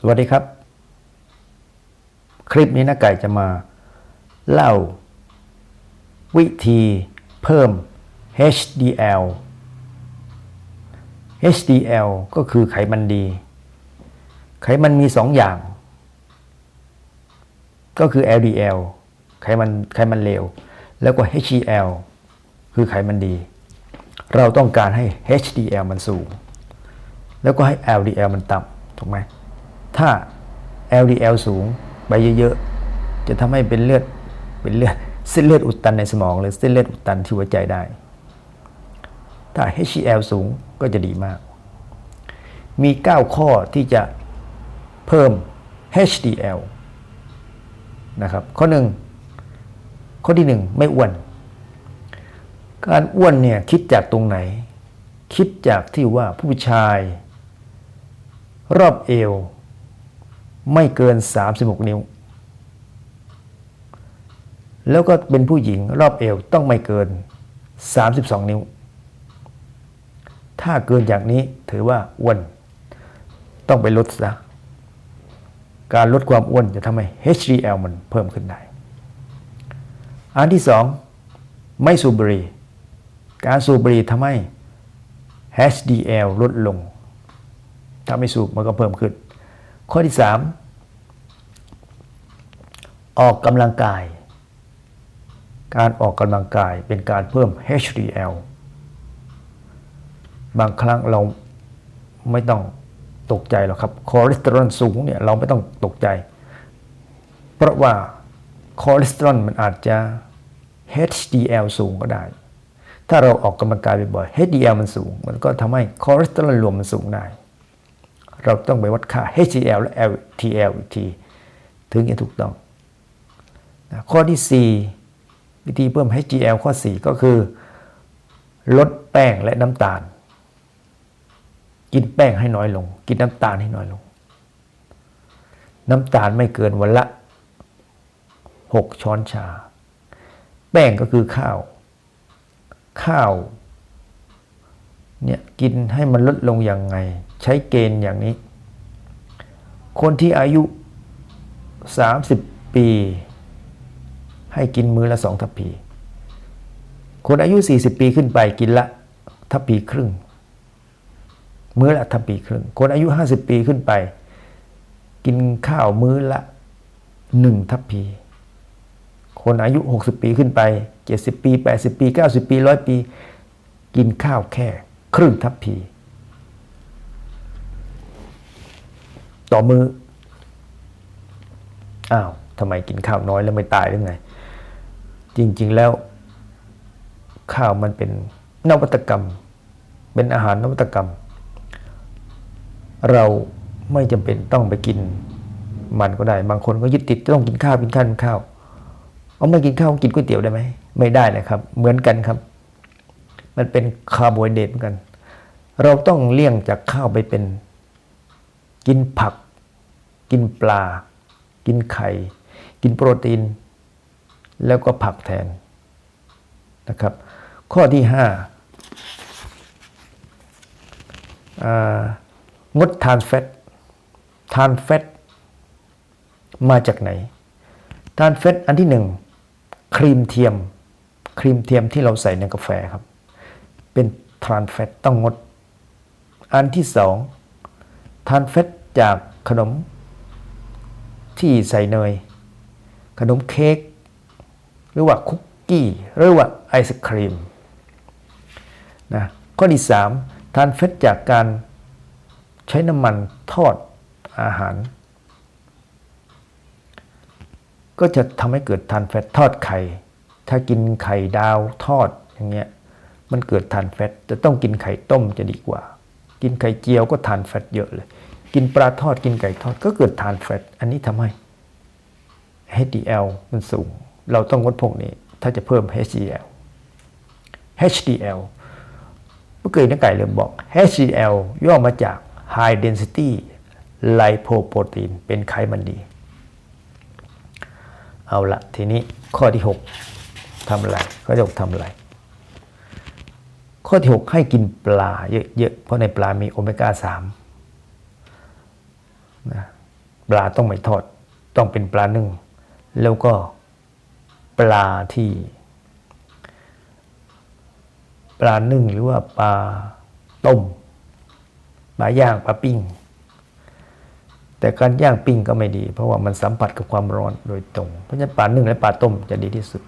สวัสดีครับ คลิปนี้นะไก่จะมาเล่า วิธีเพิ่ม HDL HDL ก็คือไขมันดี ไขมันมีสองอย่าง ก็คือ LDL ไขมันไขมันเลว แล้วก็ HDL คือไขมันดี เราต้องการให้ HDL มันสูง แล้วก็ให้ LDL มันต่ำถูกไหม ถ้า LDL สูงไปเยอะๆ จะทำให้เป็นเลือดเป็นเลือดเส้นเลือดอุดตันในสมองหรือเส้นเลือดอุดตันที่หัวใจได้ ถ้า HDL สูงก็จะดีมาก มี 9 ข้อที่จะเพิ่ม HDL นะครับ ข้อหนึ่งข้อที่หนึ่งไม่อ้วน การอ้วนเนี่ยคิดจากตรงไหน คิดจากที่ว่าผู้ชาย รอบเอว ไม่เกิน 36 นิ้ว แล้วก็เป็นผู้หญิงรอบเอวต้องไม่เกิน 32 นิ้ว ถ้าเกินอย่างนี้ถือว่าอ้วน ต้องไปลดซะการลดความอ้วนจะทำให้ HDL มันเพิ่มขึ้นได้ อันที่สองไม่สูบบุหรี่ การสูบบุหรี่ทำให้ HDL ลดลง ถ้าไม่สูบมันก็เพิ่มขึ้น ข้อที่สามออกกำลังกาย การออกกำลังกายเป็นการเพิ่ม HDL บางครั้งเราไม่ต้องตกใจหรอกครับคอเลสเตอรอลสูงเนี่ยเราไม่ต้องตกใจ เพราะว่าคอเลสเตอรอลมันอาจจะ HDL สูงก็ได้ ถ้าเราออกกำลังกายบ่อยๆ HDL มันสูง มันก็ทำให้คอเลสเตอรอลรวมมันสูงได้ เราต้องไปวัดค่า HDL และ LDL อีกที ถึงจะถูกต้องนะข้อที่ 4 วิธีเพิ่ม HDL ข้อ 4 ก็คือ ลดแป้งและน้ำตาล กินแป้งให้น้อยลง กินน้ำตาลให้น้อยลง น้ำตาลไม่เกินวันละ 6 ช้อนชา แป้งก็คือข้าว ข้าวเนี่ยกินให้มันลดลงย่างไง ใช้เกณฑ์อย่างนี้ คนที่อายุ 30 ปี ให้กินมื้อละสองทัพพี คนอายุ 40 ปีขึ้นไปกินละทัพพีครึ่ง มื้อละทัพพีครึ่ง คนอายุ 50 ปีขึ้นไป กินข้าวมื้อละหนึ่งทัพพี คนอายุ 60 ปีขึ้นไป 70 ปี 80 ปี 90 ปี 100 ปี กินข้าวแค่ ครึ่งทัพพี ต่อมืออ้าวทำไมกินข้าวน้อยแล้วไม่ตายหรือไง จริง ๆ แล้วข้าวมันเป็นนวัตกรรม เป็นอาหารนวัตกรรม เราไม่จำเป็นต้องไปกินมันก็ได้ บางคนก็ยึดติดต้องกินข้าวกินข้าวกินข้าวเอาไม่กินข้าวกินก๋วยเตี๋ยวได้ไหมไม่ได้นะครับ เหมือนกันครับ มันเป็นคาร์โบไฮเดรตเหมือนกัน เราต้องเลี่ยงจากข้าวไปเป็น กินผัก กินปลา กินไข่ กินโปรตีน แล้วก็ผักแทนนะครับ ข้อที่ห้างดทานแฟตทานแฟตมาจากไหน ทานแฟตอันที่หนึ่งครีมเทียม ครีมเทียมที่เราใส่ในกาแฟครับ เป็นทานแฟตต้องงด อันที่สองทานแฟต จากขนมที่ใส่เนย ขนมเค้กหรือว่าคุกกี้หรือว่าไอศครีมนะข้อที่สามทานเฟตจากการใช้น้ำมันทอดอาหาร ก็จะทำให้เกิดทานแฟตทอดไข่ ถ้ากินไข่ดาวทอดอย่างเงี้ยมันเกิดทานแฟตจะต้องกินไข่ต้มจะดีกว่า กินไข่เจียวก็ทานแฟตเยอะเลย กินปลาทอดกินไก่ทอดก็เกิดทานแฟต อันนี้ทำให้ HDL มันสูง เราต้องงดพวกนี้ ถ้าจะเพิ่ม HDL HDL เมื่อกี้นักไก่เริ่มบอก HDL ย่อมาจาก High Density Lipoprotein เป็นไขมันดี เอาละทีนี้ข้อที่ 6ทำอะไรข้อที่6ทำอะไร ข้อที่ 6 ให้กินปลาเยอะๆ เพราะในปลามีโอเมก้า 3 นะปลาต้องไม่ทอด ต้องเป็นปลานึ่ง แล้วก็ปลาที่ ปลานึ่งหรือว่าปลาต้มปลาย่างปลาปิ้ง แต่การย่างปิ้งก็ไม่ดี เพราะว่ามันสัมผัสกับความร้อนโดยตรง เพราะฉะนั้นปลานึ่งและปลาต้มจะดีที่สุด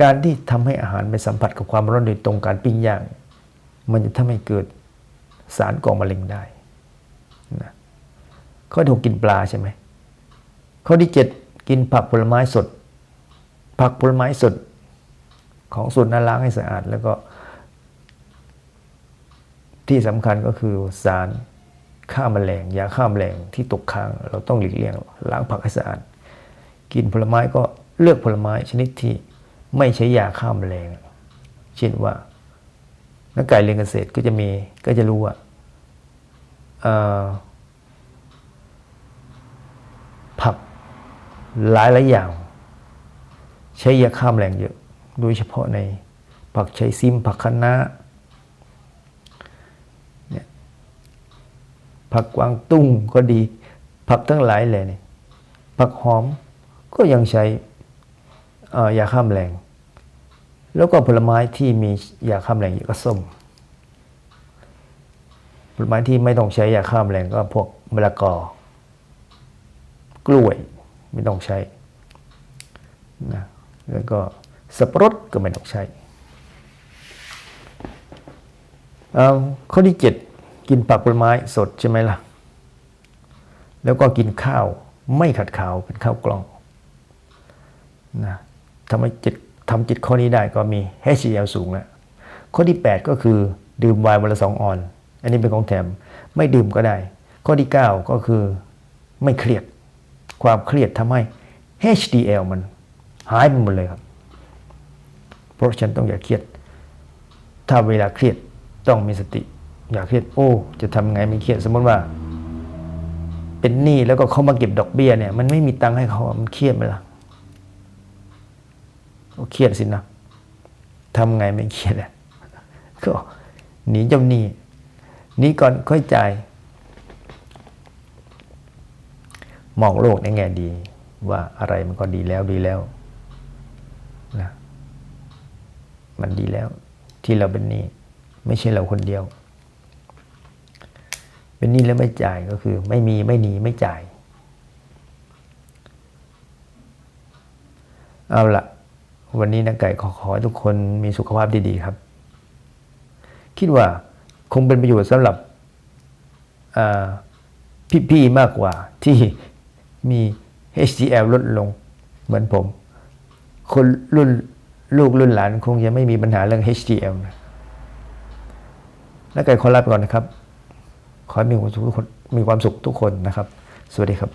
การที่ทำให้อาหารไปสัมผัสกับความร้อนโดยตรงการปิ้งย่าง มันจะทำให้เกิดสารก่อมะเร็งได้ ข้อที่หกกินปลาใช่ไหมข้อที่เจ็ดกินผักผลไม้สด ผักผลไม้สด ของสดนั้นล้างให้สะอาดแล้วก็ ที่สำคัญก็คือสารฆ่าแมลงยาฆ่าแมลงที่ตกค้าง เราต้องหลีกเลี่ยงล้างผักให้สะอาดกินผลไม้ก็เลือกผลไม้ชนิดที่ไม่ใช้ยาฆ่าแมลง เช่นว่านักไก่เรียนเกษตรก็จะมีก็จะรู้ว่าเอ่อผัก หลายหลายอย่าง ใช้ยาฆ่าแมลงเยอะ โดยเฉพาะในผักไชซิม ผักคะน้าผักกวางตุ้งก็ดี ผักทั้งหลายเลยเนี่ยผักหอมก็ยังใช้ยาฆ่าแมลง แล้วก็ผลไม้ที่มียาฆ่าแมลงเยอะก็ส้ม ผลไม้ที่ไม่ต้องใช้ยาฆ่าแมลงก็พวกมะละกอกล้วย ไม่ต้องใช้นะแล้วก็สับปะรดก็ไม่ต้องใช้เอาข้อที่เจ็ดกินผักผลไม้สดใช่ไหมล่ะ แล้วก็กินข้าวไม่ขัดขาวเป็นข้าวกล้องนะทำให้จิตทำจิตข้อนี้ได้ก็มี HCl สูงแล้วข้อที่ 8 ก็คือดื่มไวน์วันละสองออน อันนี้เป็นของแถมไม่ดื่มก็ได้ ข้อที่ 9 ก็คือไม่เครียด ความเครียดทำให้ HDL มันหายไปหมดเลยครับ เพราะฉันต้องอย่าเครียด ถ้าเวลาเครียดต้องมีสติ อย่าเครียดโอ้ จะทำไงไม่เครียดสมมติว่า เป็นหนี้แล้วก็เขามาเก็บดอกเบี้ยเนี่ยมันไม่มีตังค์ให้เขามันเครียดไหมล่ะก็เครียดสินะทำไงไม่เครียดอะก็หนีเจ้าหนี้หนีก่อนค่อยจ่าย มองโลกในแง่ดี ว่าอะไรมันก็ดีแล้วดีแล้วนะมันดีแล้ว ที่เราเป็นหนี้ไม่ใช่เราคนเดียว เป็นหนี้แล้วไม่จ่ายก็คือ ไม่มีไม่หนีไม่จ่าย เอาละวันนี้นักไก่ขอขอให้ทุกคนมีสุขภาพดีๆครับ คิดว่าคงเป็นประโยชน์สำหรับพี่ๆมากกว่าที่ มี HDL ลดลงเหมือนผม คนรุ่นลูกรุ่นหลานคงยังไม่มีปัญหาเรื่อง HDL นะนักไก่ขอลาไปก่อนนะครับ ขอให้มีความสุขทุกคนมีความสุขทุกคนนะครับ สวัสดีครับ